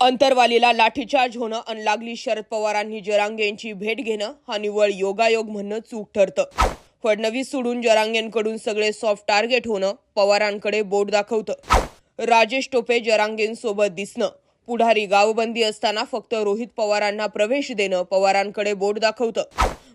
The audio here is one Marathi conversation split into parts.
अंतरवालीला लाठीचार्ज होणं आणि लागली शरद पवारांनी जरांगे यांची भेट घेणं हा निव्वळ योगायोग म्हणणं चूक ठरतं. फडणवीस सोडून जरांगेंकडून सगळे सॉफ्ट टार्गेट होणं पवारांकडे बोट दाखवतं. राजेश टोपे जरांगेंसोबत दिसणं. पुढारी गावबंदी असताना फक्त रोहित पवारांना प्रवेश देणं पवारांकडे बोट दाखवतं.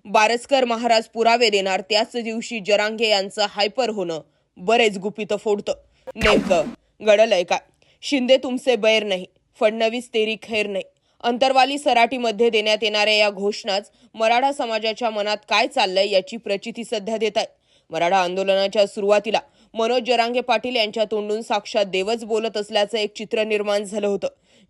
बारसकर महाराज पुरावे देणार त्याच दिवशी जरांगे यांचं हायपर होणं बरेच गुपितं फोडतं. नेमकं घडलंय काय? शिंदे तुमचे बैर नाही. फडणवीस तेरी खैर नाही. अंतरवाली सराटीमध्ये देण्यात येणाऱ्या या घोषणाच मराठा समाजाच्या मनात काय चाललंय याची प्रचिती सध्या देत आहे मराठा आंदोलनाच्या सुरुवातीला मनोज जरांगे पाटील यांच्या तोंडून साक्षात देवच बोलत असल्याचं एक चित्र निर्माण झालं होतं.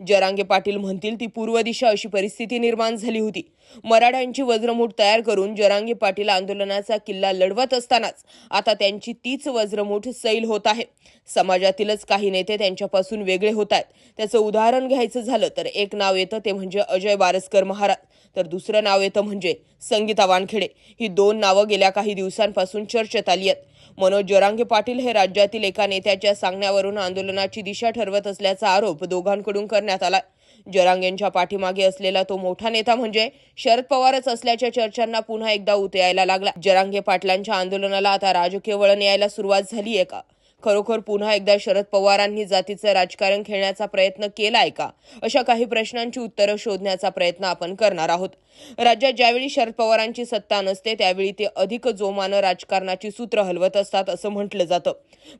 जरांगे पाटील म्हणतील ती पूर्व दिशा अशी परिस्थिती निर्माण झाली होती. मराठ्यांची वज्रमूठ तयार करून जरांगे पाटील आंदोलनाचा किल्ला लढवत असतानाच आता त्यांची तीच वज्रमूठ सैल होत आहे. समाजातीलच काही नेते त्यांच्यापासून वेगळे होत आहेत. त्याचं उदाहरण घ्यायचं झालं तर एक नाव येतं ते म्हणजे अजय बारसकर महाराज. तर दुसरं नाव येतं म्हणजे संगीता वानखेडे. ही दोन नावं गेल्या काही दिवसांपासून चर्चेत आली आहेत. मनोज जरांगे पाटील हे राज्यातील एका नेत्याच्या सांगण्यावरून आंदोलनाची दिशा ठरवत असल्याचा आरोप दोघांकडून करण्यात आला जरांगेंच्या पाठीमागे असलेला तो मोठा नेता म्हणजे शरद पवारच असल्याच्या चर्चांना पुन्हा एकदा उतयायला लागला. जरांगे पाटलांच्या आंदोलनाला आता राजकीय वळण यायला सुरुवात झाली आहे का? खरोखर पुन्हा एकदा शरद पवारांनी जातीचं राजकारण खेळण्याचा प्रयत्न केलाय का? अशा काही प्रश्नांची उत्तरं शोधण्याचा प्रयत्न आपण करणार आहोत. राज्यात ज्यावेळी शरद पवारांची सत्ता नसते त्यावेळी ते अधिक जोमानं राजकारणाची सूत्र हलवत असतात असं म्हटलं जातं.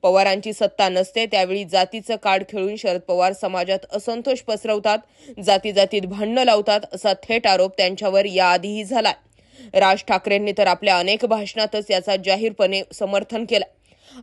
पवारांची सत्ता नसते त्यावेळी जातीचं कार्ड खेळून शरद पवार समाजात असंतोष पसरवतात जाती जातीत भांडणं लावतात असा थेट आरोप त्यांच्यावर याआधीही झालाय. राज ठाकरेंनी तर आपल्या अनेक भाषणातच याचा जाहीरपणे समर्थन केलं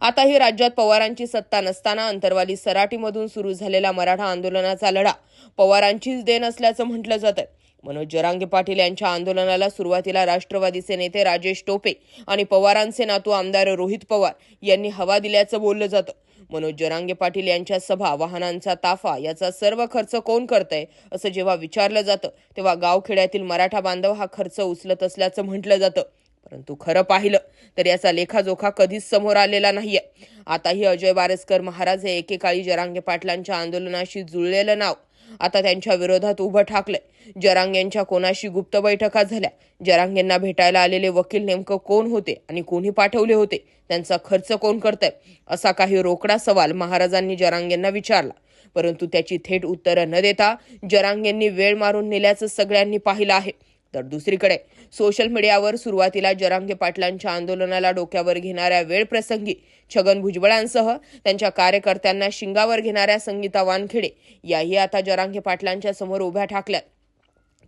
आताही राज्यात पवारांची सत्ता नसताना अंतरवाली सराटीमधून सुरू झालेला मराठा आंदोलनाचा लढा पवारांचीच देण असल्याचं म्हटलं जातं मनोज जरांगे पाटील यांच्या आंदोलनाला सुरुवातीला राष्ट्रवादीचे नेते राजेश टोपे आणि पवारांचे नातू आमदार रोहित पवार यांनी हवा दिल्याचं बोललं जातं. मनोज जरांगे पाटील यांच्या सभा वाहनांचा ताफा याचा सर्व खर्च कोण करतंय असं जेव्हा विचारलं जातं तेव्हा गावखेड्यातील मराठा बांधव हा खर्च उचलत असल्याचं म्हटलं जातं. परंतु खरं पाहिलं तर याचा लेखाजोखा कधीच समोर आलेला नाहीये. आताही अजय बारसकर महाराज हे एकेकाळी जरांगे पाटलांच्या आंदोलनाशी जुळलेलं नाव आता त्यांच्या विरोधात उभं ठाकलंय. जरांगेंच्या कोणाशी गुप्त बैठका झाल्या? जरांगेंना भेटायला आलेले वकील नेमकं कोण होते आणि कोणी पाठवले होते? त्यांचा खर्च कोण करतंय? असा काही रोकडा सवाल महाराजांनी जरांगेंना विचारला. परंतु त्याची थेट उत्तरं न देता जरांगेंनी वेळ मारून नेल्याचं सगळ्यांनी पाहिलं आहे. तर दुसरीकडे सोशल मीडियावर सुरुवातीला जरांगे पाटलांच्या आंदोलनाला डोक्यावर घेणाऱ्या वेळ प्रसंगी छगन भुजबळांसह त्यांच्या कार्यकर्त्यांना शिंगावर घेणाऱ्या संगीता वानखेडे याही आता जरांगे पाटलांच्या समोर उभ्या ठाकल्यात.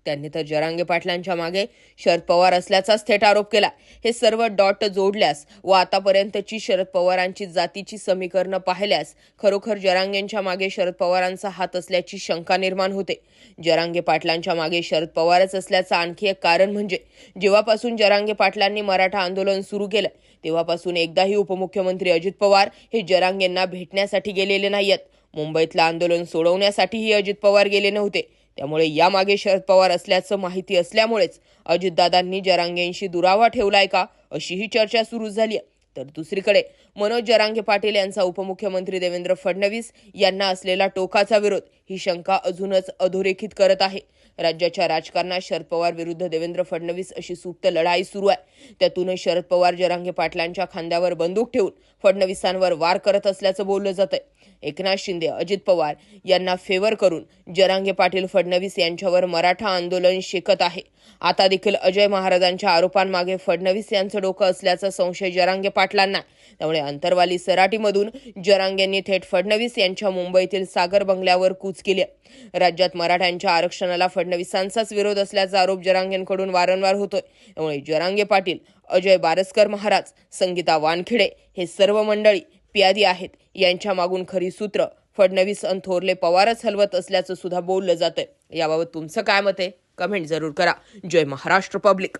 त्यांनी तर जरांगे पाटलांच्या मागे शरद पवार असल्याचाच थेट आरोप केला. हे सर्व डॉट जोडल्यास व आतापर्यंतची शरद पवारांची जातीची समीकरणं पाहिल्यास खरोखर जरांगेंच्या मागे शरद पवारांचा हात असल्याची शंका निर्माण होते. जरांगे पाटलांच्या मागे शरद पवारच असल्याचं आणखी एक कारण म्हणजे जेव्हापासून जरांगे पाटलांनी मराठा आंदोलन सुरू केलं तेव्हापासून एकदाही उपमुख्यमंत्री अजित पवार हे जरांगेंना भेटण्यासाठी गेलेले नाहीयेत. मुंबईतलं आंदोलन सोडवण्यासाठीही अजित पवार गेले नव्हते. त्यामुळे यामागे शरद पवार असल्याचं माहिती असल्यामुळेच अजितदादांनी जरांगेंशी दुरावा ठेवलाय का अशीही चर्चा सुरू झाली आहे तर दुसरीकडे मनोज जरांगे पाटील यांचा उपमुख्यमंत्री देवेंद्र फडणवीस यांना असलेला टोकाचा विरोध ही शंका अजूनच अधोरेखित करत आहे. राज्याच्या राजकारणात शरद पवार विरुद्ध देवेंद्र फडणवीस अशी सुप्त लढाई सुरू आहे. त्यातूनही शरद पवार जरांगे पाटलांच्या खांद्यावर बंदूक ठेवून फडणवीसांवर वार करत असल्याचं बोललं जातंय. एकनाथ शिंदे अजित पवार यांना फेवर करून जरांगे पाटील फडणवीस यांच्यावर मराठा आंदोलन शेकत आहे. आता देखील अजय महाराजांच्या आरोपांमागे फडणवीस यांचं डोकं असल्याचा संशय जरांगे पाटलांना त्यामुळे अंतरवाली सराटीमधून जरांगेंनी थेट फडणवीस यांच्या मुंबईतील सागर बंगल्यावर कूच केली राज्यात मराठ्यांच्या आरक्षणाला फडणवीसांचाच विरोध असल्याचा आरोप जरांगेंकडून वारंवार होतोय. त्यामुळे जरांगे पाटील अजय बारसकर महाराज संगीता वानखेडे हे सर्व मंडळी प्यादी आहेत. यांच्या मागून खरी सूत्र फडणवीस अन थोरले पवारच हलवत असल्याचं सुद्धा बोललं जातंय. याबाबत तुमचं काय मत आहे? कमेंट जरूर करा. जय महाराष्ट्र पब्लिक.